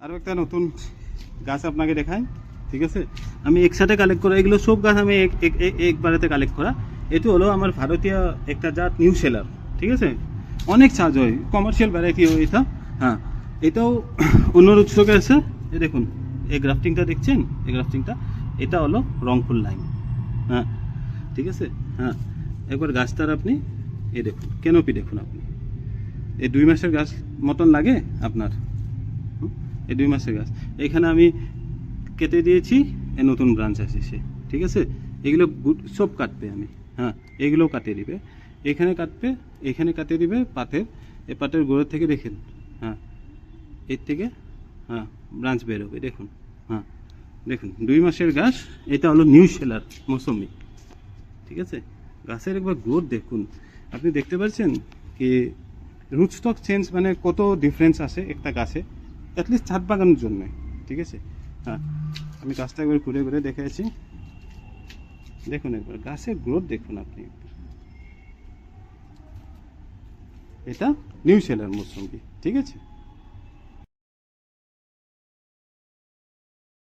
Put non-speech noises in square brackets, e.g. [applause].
আরও একটা নতুন গাছ আপনাকে দেখাই, ঠিক আছে? আমি একসাথে কালেক্ট করা, এগুলো সব গাছ আমি এক, এক- এক- একবারেতে কালেক্ট করা। এটি হলো আমার ভারতীয় একটা জাত নিউ সেলার ঠিক আছে? অনেক চার্জ হয় কমার্শিয়াল ভ্যারাইটি হয় এটা। হ্যাঁ এটাও [clears throat] অন্য উৎসকে আছে। এ দেখুন, এই গ্রাফটিংটা দেখছেন? এই গ্রাফটিংটা এটা হলো রংপুর লাইন হ্যাঁ ঠিক আছে? হ্যাঁ একবার গাছটার আপনি এ দেখুন কেনপি দেখুন আপনি। এই দুই মাসের গাছ মতন লাগে আপনার? এই দুই মাসের গাছ। এখানে আমি কেটে দিয়েছি এ নতুন ব্রাঞ্চ আসছে ঠিক আছে? এগুলো সব কাটবে আমি হ্যাঁ এগুলোও কাটিয়ে দিবে। এখানে কাটবে, এখানে কাটিয়ে দিবে পাতের এ পাতের গোড়ার থেকে দেখেন হ্যাঁ এর থেকে হ্যাঁ ব্রাঞ্চ বেরোবে দেখুন হ্যাঁ দেখুন, দুই মাসের গাছ, এটা হলো নিউ সেলার মৌসুমি, ঠিক আছে? গাছের একবার গ্রোথ দেখুন, আপনি দেখতে পাচ্ছেন কি রুট স্টক চেঞ্জ মানে কত ডিফারেন্স আছে একটা গাছে? অ্যাটলিস্ট ছাদ বাগানোর জন্যে, ঠিক আছে? হ্যাঁ আমি গাছটা একবার ঘুরে ঘুরে দেখেছি দেখুন একবার, গাছের গ্রোথ দেখুন আপনি এটা নিউ সেলার মৌসুমি, ঠিক আছে?